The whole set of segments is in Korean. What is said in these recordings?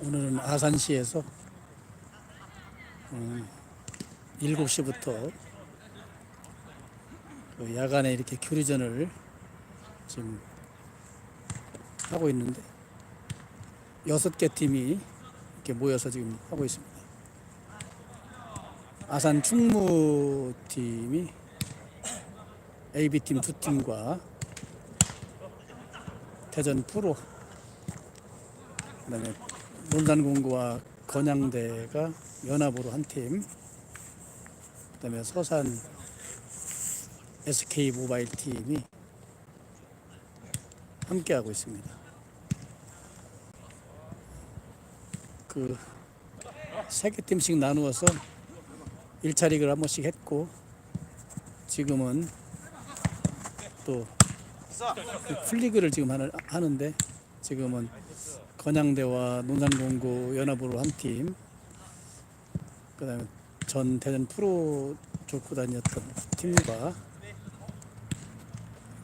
오늘은 아산시에서 음, 7시부터 그 야간에 이렇게 교류전을 지금 하고 있는데 여섯 개 팀이 이렇게 모여서 지금 하고 있습니다. 아산 충무 팀이 AB 팀 두 팀과 대전 프로 그다음에 논산공고와 건양대가 연합으로 한 팀, 그다음에 서산 SK 모바일 팀이 함께 하고 있습니다. 그 세 개 팀씩 나누어서 1차 리그를 한 번씩 했고 지금은 또그 풀리그를 지금 하는, 하는데 지금은 건양대와 논산공고 연합으로 한 팀, 그다음에 전 대전 프로 족구 단이었던 팀과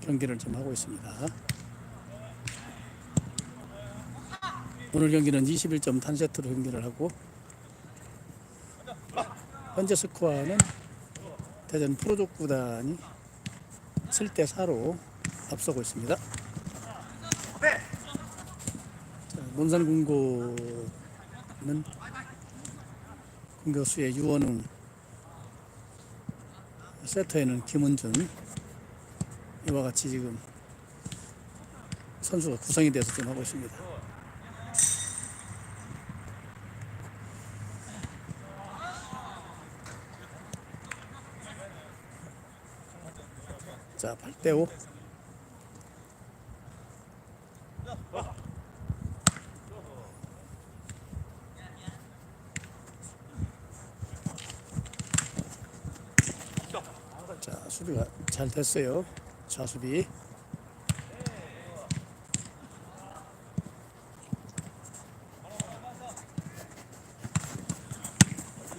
경기를 좀 하고 있습니다. 오늘 경기는 21점 단세트로 경기를 하고 현재 스코어는 대전 프로 족구단이 7대 4로 앞서고 있습니다. 자, 논산공고는 공격수의 유원웅, 세터에는 김은준 이와 같이 지금 선수가 구성이 돼서 지금 하고 있습니다. 자, 8대 5. 자, 수비가 잘 됐어요. 좌수비.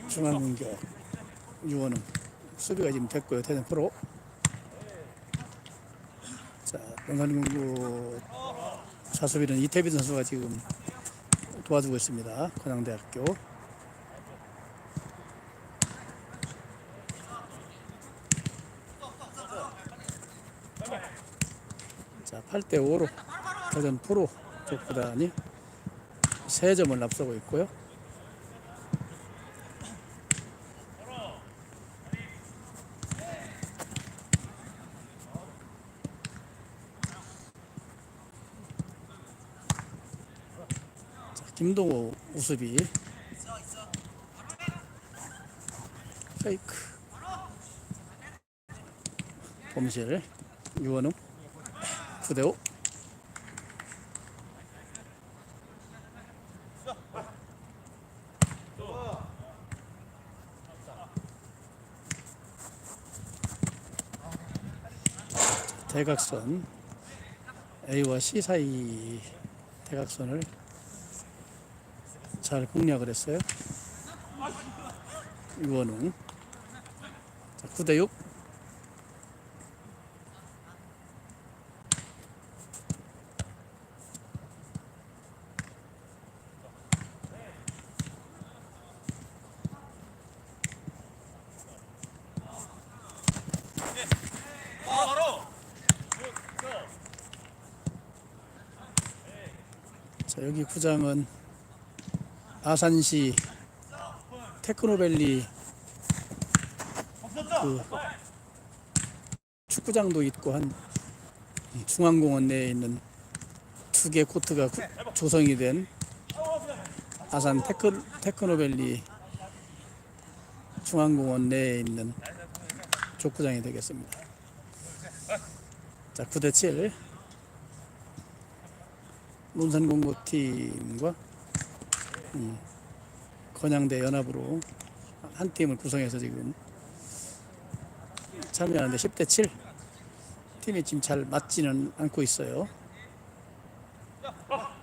중앙 공격. 유원은 수비가 지금 됐고요. 대전 프로. 자, 영산공고 좌수비는 이태빈 선수가 지금 도와주고 있습니다. 건양대학교. 자, 8대 5로 대전 프로 족구단이 세 점을 앞서고 있고요. 김동호 우수비 페이크. 범실. 유원웅. 9대5 대각선. A와 C 사이 대각선을 잘 공략을 했어요. 유원웅 9대6 자, 여기 구장은 아산시 테크노밸리 그 축구장도 있고 한 중앙공원 내에 있는 두 개 코트가 구- 조성이 된 아산 테크, 테크노밸리 중앙공원 내에 있는 족구장이 되겠습니다. 자, 9대 7. 논산공고 팀과 음, 건양대 연합으로 한 팀을 구성해서 지금 참여하는데 10대 7 팀이 지금 잘 맞지는 않고 있어요. 아.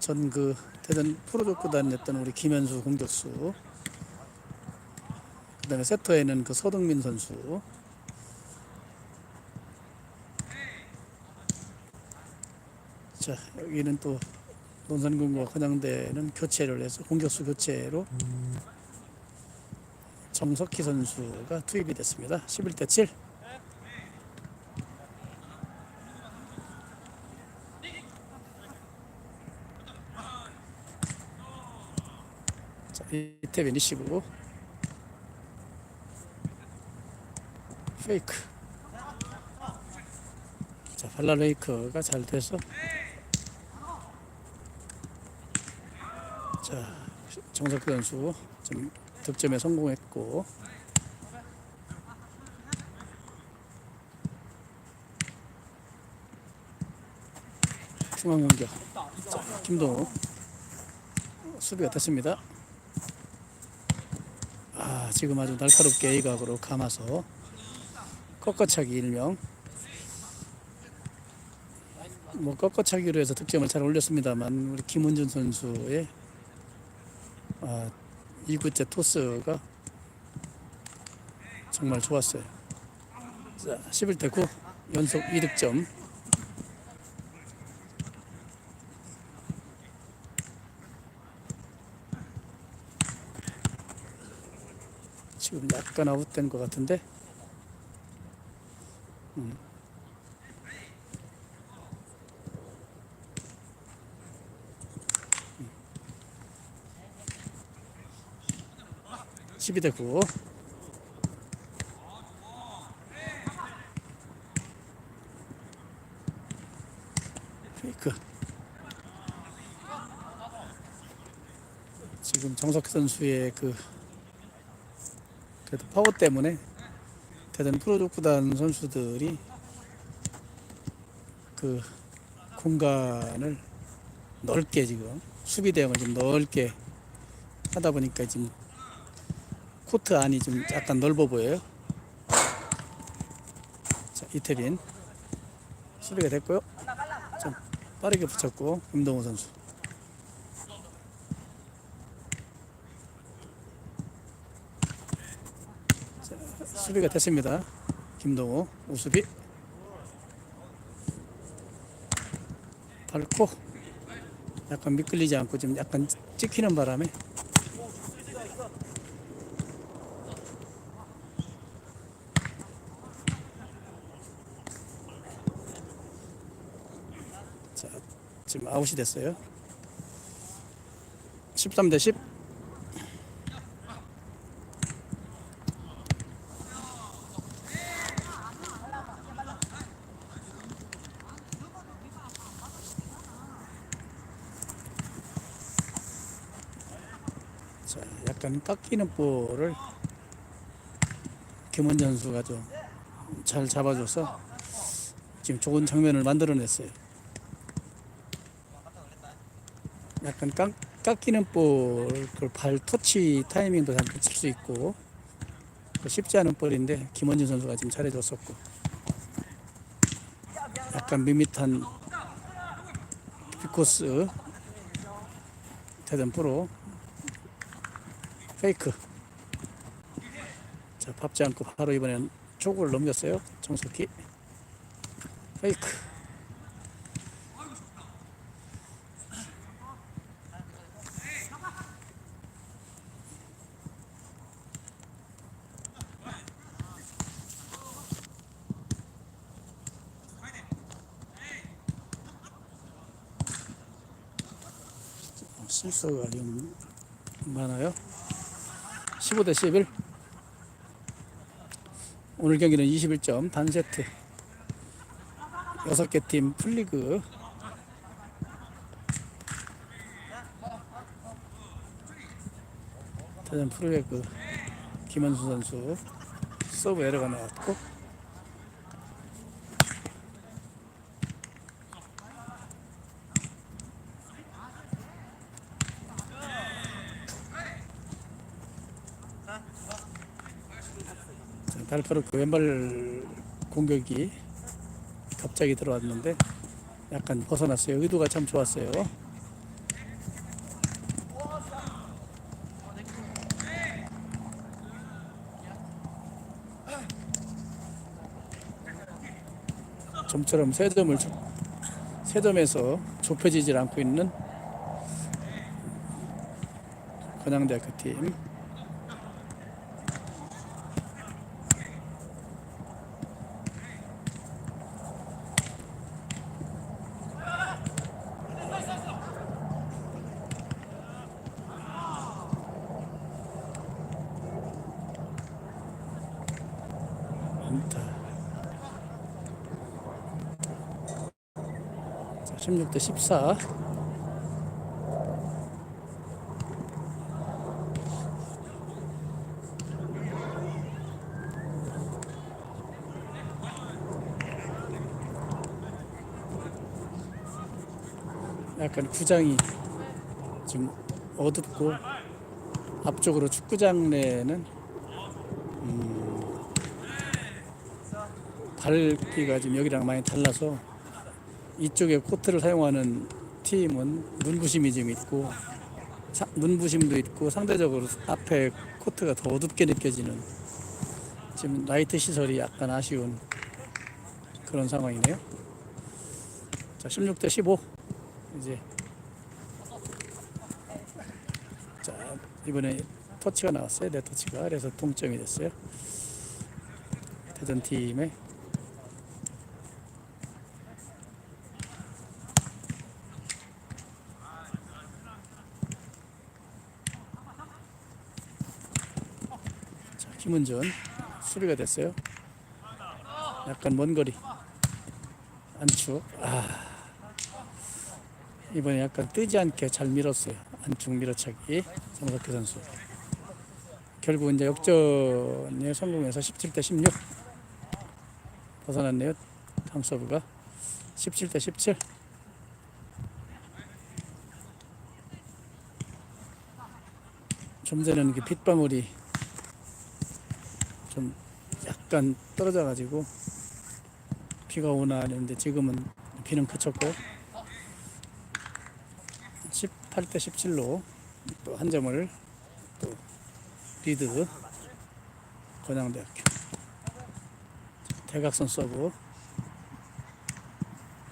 전그 대전 프로족 구단이었던 우리 김현수 공격수 그 다음에 세터에는 그 서동민 선수 자 여기는 또 논산군과 건양대는 교체를 해서 공격수 교체로 정석희 선수가 투입이 됐습니다. 11대 7. 자, 이태빈 리시브 페이크 자 발라레이크가 잘 돼서 자 정석희 선수 좀 득점에 성공했고. 중앙 자, 김동우 수비가 됐습니다. 아 지금 아주 날카롭게 A각으로 감아서 꺾어차기 일명. 뭐 꺾어차기로 해서 득점을 잘 올렸습니다만 우리 김은준 선수의 아, 2구째 토스가 정말 좋았어요. 자, 11대 9 연속 2득점. 지금 약간 아웃된 것 같은데. 음. 음. 12대 9. 페이크. 지금 정석 선수의 그 그래도 파워 때문에 대전 프로족 구단 선수들이 그 공간을 넓게 지금 수비 대응을 좀 넓게 하다 보니까 지금 코트 안이 좀 약간 넓어 보여요. 자, 이태빈 수비가 됐고요. 좀 빠르게 붙였고 김동호 선수. 자, 수비가 됐습니다. 김동호 우수비 밟고 약간 미끌리지 않고 좀 약간 찍히는 바람에 자, 지금 아웃이 됐어요. 13 대 10. 자, 약간 깎이는 볼을 김원전 선수가 좀 잘 잡아줘서 지금 좋은 장면을 만들어냈어요. 약간 깎, 깎이는 볼, 그발 터치 타이밍도 잘 붙일 수 있고 쉽지 않은 볼인데 김원진 선수가 지금 잘해줬었고 약간 밋밋한 비코스 대전 프로 페이크. 자 밟지 않고 바로 이번엔 초구를 넘겼어요. 정석희. 페이크 실수가 좀 많아요. 15대 11. 오늘 경기는 21점 단세트. 6개 팀 풀리그. 대전 프로배그 김원수 선수 서브 에러가 나왔고 날파로 그 왼발 공격이 갑자기 들어왔는데 약간 벗어났어요. 의도가 참 좋았어요. 점처럼 세 점을 세 점에서 좁혀지질 않고 있는 건양대학교 팀. 16대 14. 약간 구장이 좀 어둡고 앞쪽으로 축구장 내는 밝기가 지금 여기랑 많이 달라서 이쪽에 코트를 사용하는 팀은 눈부심이 좀 있고 사- 눈부심도 있고 상대적으로 앞에 코트가 더 어둡게 느껴지는 지금 라이트 시설이 약간 아쉬운 그런 상황이네요. 자, 16대 15 이제 자 이번에 터치가 나왔어요. 내 터치가 그래서 동점이 됐어요. 대전 팀의 김은준 수비가 됐어요. 약간 먼 거리 안축. 아 이번에 약간 뜨지 않게 잘 밀었어요. 안축 밀어차기 정석희 선수. 결국 이제 역전에 성공해서 17대 16 벗어났네요. 다음 서브가 17대 17. 좀 전에는 그 빗방울이 좀 약간 떨어져 가지고 비가 오나 했는데 지금은 비는 그쳤고 18대 17로 또 한 점을 또 리드 건양대학교. 대각선 서브.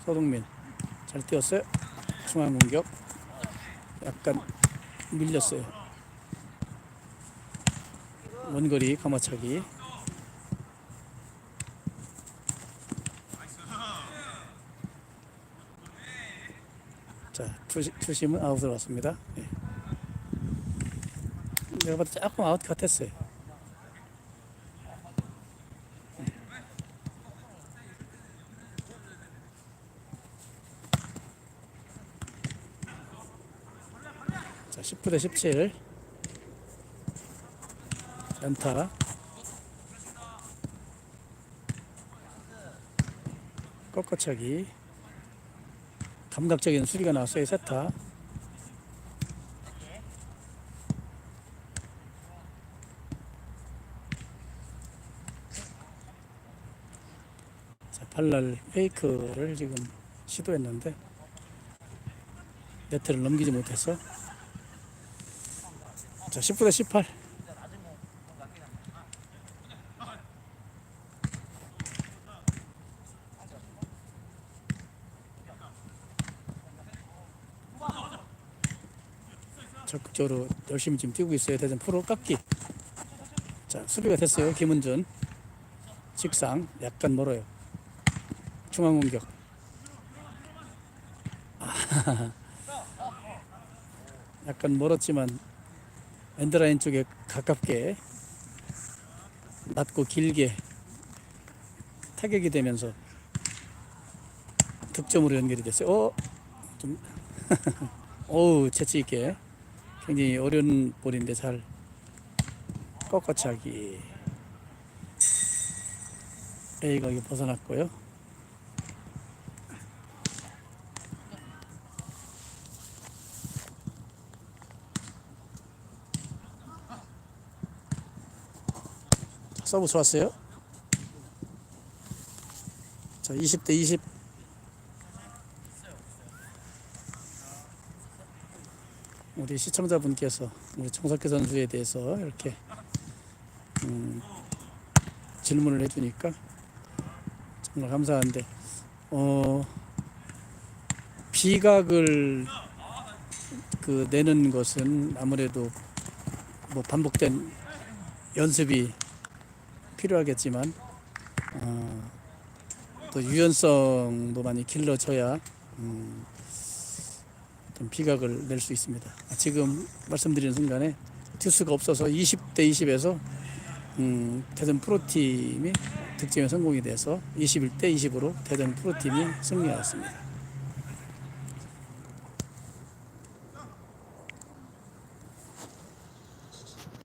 서동민. 잘 뛰었어요. 중앙 공격. 약간 밀렸어요 원거리 가마차기. 자 투심은 아웃으로 왔습니다. 예. 내가 봐도 조금 아웃 같았어요. 자 19 대 17 연타. 꺾어차기. 감각적인 수비가 나왔어요 세타. 자 발랄 페이크를 지금 시도했는데 네트를 넘기지 못해서. 자 19대 18 적극적으로 열심히 지금 뛰고 있어요. 대전 프로 깎기. 자, 수비가 됐어요. 김은준. 직상 약간 멀어요. 중앙 공격. 아, 약간 멀었지만 엔드라인 쪽에 가깝게 낮고 길게 타격이 되면서 득점으로 연결이 됐어요. 어, 좀 어우 재치 있게 굉장히 어려운 볼인데 잘 꺾어차기 A가 여기 벗어났고요. 자, 서브 좋았어요. 자, 20대 20. 우리 시청자분께서 우리 정석희 선수에 대해서 이렇게 음, 질문을 해주니까 정말 감사한데 어, 비각을 그 내는 것은 아무래도 뭐 반복된 연습이 필요하겠지만 어, 또 유연성도 많이 길러져야 음, 좀 비각을 낼 수 있습니다. 지금 말씀드리는 순간에 투수가 없어서 20대 20에서 음, 대전 프로팀이 득점에 성공이 돼서 21대 20으로 대전 프로팀이 승리하였습니다.